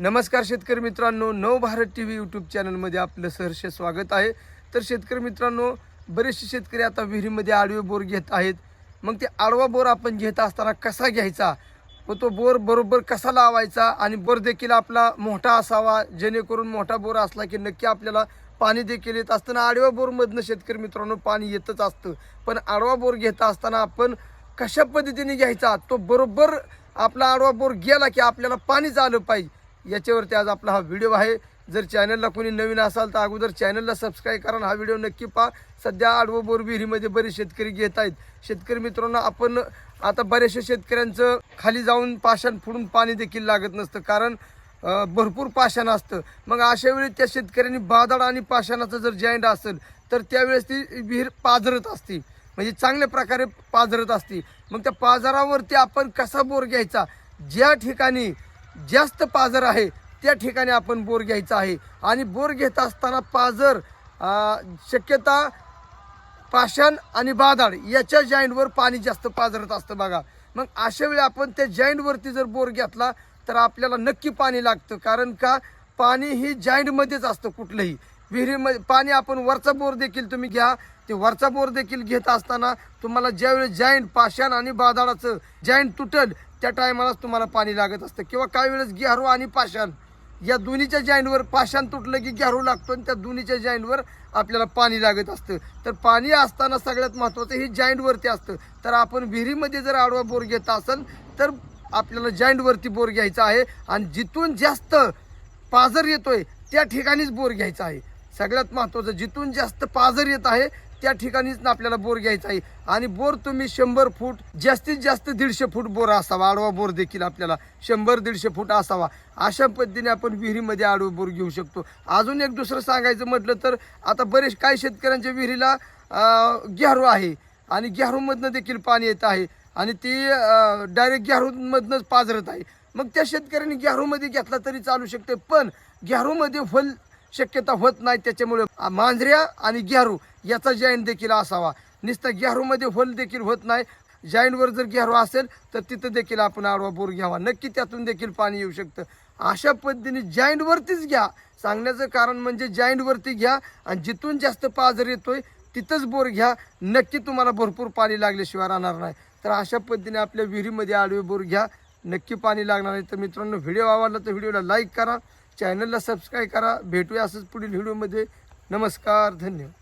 नमस्कार शेतकरी मित्रांनो नव भारत टी व्ही यूट्यूब चॅनलमध्ये आपलं सहर्ष स्वागत आहे. तर शेतकरी मित्रांनो बरेचसे शेतकरी आता विहिरीमध्ये आडवे बोर घेत आहेत. मग ते आडवा बोर आपण घेत असताना कसा घ्यायचा? व तो बोर बरोबर कसा लावायचा? आणि बोर देखील आपला मोठा असावा जेणेकरून मोठा बोर असला की नक्की आपल्याला पाणी देखील येत असताना आडव्या बोरमधनं शेतकरी मित्रांनो पाणी येतच असतं. पण आडवा बोर घेत असताना आपण कशा पद्धतीने घ्यायचा? तो बरोबर आपला आडवा बोर गेला की आपल्याला पाणीच आलं पाहिजे. याच्यावरती आज आपला हा व्हिडिओ आहे. जर चॅनलला कोणी नवीन असाल तर अगोदर चॅनलला सबस्क्राईब करा हा व्हिडिओ नक्की पहा. सध्या आडवं बोर विहिरीमध्ये बरेच शेतकरी घेत आहेत. शेतकरी मित्रांनो आपण आता बऱ्याचशा शेतकऱ्यांचं खाली जाऊन पाषाण फोडून पाणी देखील लागत नसतं. कारण भरपूर पाषाण असतं. मग अशा वेळी त्या शेतकऱ्यांनी बादाड आणि पाषाणाचं जर जॉईंट असेल तर त्यावेळेस ती विहीर पाझरत असते. म्हणजे चांगल्या प्रकारे पाझरत असते. मग त्या पाझरावरती आपण कसा बोर घ्यायचा? ज्या ठिकाणी जास्त पाझर आहे त्या ठिकाणी आपण बोर घ्यायचा आहे. आणि बोर घेत असताना पाझर शक्यता पाषाण आणि बादाड याच्या जॉईंटवर पाणी जास्त पाझरत असतं बघा. मग अशा वेळी आपण त्या जॉईंटवरती जर बोर घेतला तर आपल्याला नक्की पाणी लागतं. कारण का? पाणी ही जॉईंटमध्येच असतं कुठलंही. विहिरीमध्ये पाणी आपण वरचा बोर देखील तुम्ही घ्या. ते वरचा बोर देखील घेत असताना तुम्हाला ज्यावेळेस जॉईंट पाषाण आणि बादाळाचं जॉईंट तुटल त्या टायमालाच तुम्हाला पाणी लागत असतं. किंवा काही वेळेस घ्यारू आणि पाषाण. या दोन्हीच्या जॉईंटवर पाषाण तुटलं की ग्यारू लागतो आणि त्या दोन्हीच्या जॉईंटवर आपल्याला पाणी लागत असतं. तर पाणी असताना सगळ्यात महत्त्वाचं हे जॉईंटवरती असतं. तर आपण विहिरीमध्ये जर आडवा बोर घेत असेल तर आपल्याला जॉईंटवरती बोर घ्यायचा आहे. आणि जिथून जास्त पाझर येतोय त्या ठिकाणीच बोर घ्यायचा आहे. सगळ्यात महत्त्वाचं जिथून जास्त पाझर येत आहे त्या ठिकाणीच आपल्याला बोर घ्यायचा आहे. आणि बोर तुम्ही शंभर फूट जास्तीत जास्त दीडशे फूट बोर असावा आडवा बोर देखील आपल्याला शंभर दीडशे फूट असावा. अशा पद्धतीने आपण विहिरीमध्ये आडवा बोर घेऊ शकतो. अजून एक दुसरं सांगायचं म्हटलं तर आता बरेच काही शेतकऱ्यांच्या विहिरीला ग्यारू आहे. आणि ग्यारूमधनं देखील पाणी येत आहे. आणि ती डायरेक्ट ग्यारूमधनंच पाझरत आहे. मग त्या शेतकऱ्यांनी ग्यारूमध्ये घेतला तरी चालू शकते पण ग्यारूमध्ये फल शक्यता होत नाही त्याच्यामुळे मांजऱ्या आणि ग्यारू याचा जॉईंट देखील असावा. नुसतं ग्यारूमध्ये होल देखील होत नाही. जाईनवर जर ग्यारू असेल तर तिथं देखील आपण आडवा बोर घ्यावा. नक्की त्यातून देखील पाणी येऊ शकतं. अशा पद्धतीने जॉईंटवरतीच घ्या. सांगण्याचं कारण म्हणजे जॉईंटवरती घ्या आणि जिथून जास्त पाजर येतोय तिथंच बोर घ्या. नक्की तुम्हाला भरपूर पाणी लागल्याशिवाय राहणार नाही. तर अशा पद्धतीने आपल्या विहिरीमध्ये आडवे बोर घ्या. नक्की पाणी लागणार नाही. तर मित्रांनो व्हिडिओ आवडला तर व्हिडिओला लाईक करा. चॅनलला सबस्क्राईब करा. भेटूया असंच पुढील व्हिडिओमध्ये. नमस्कार धन्यवाद.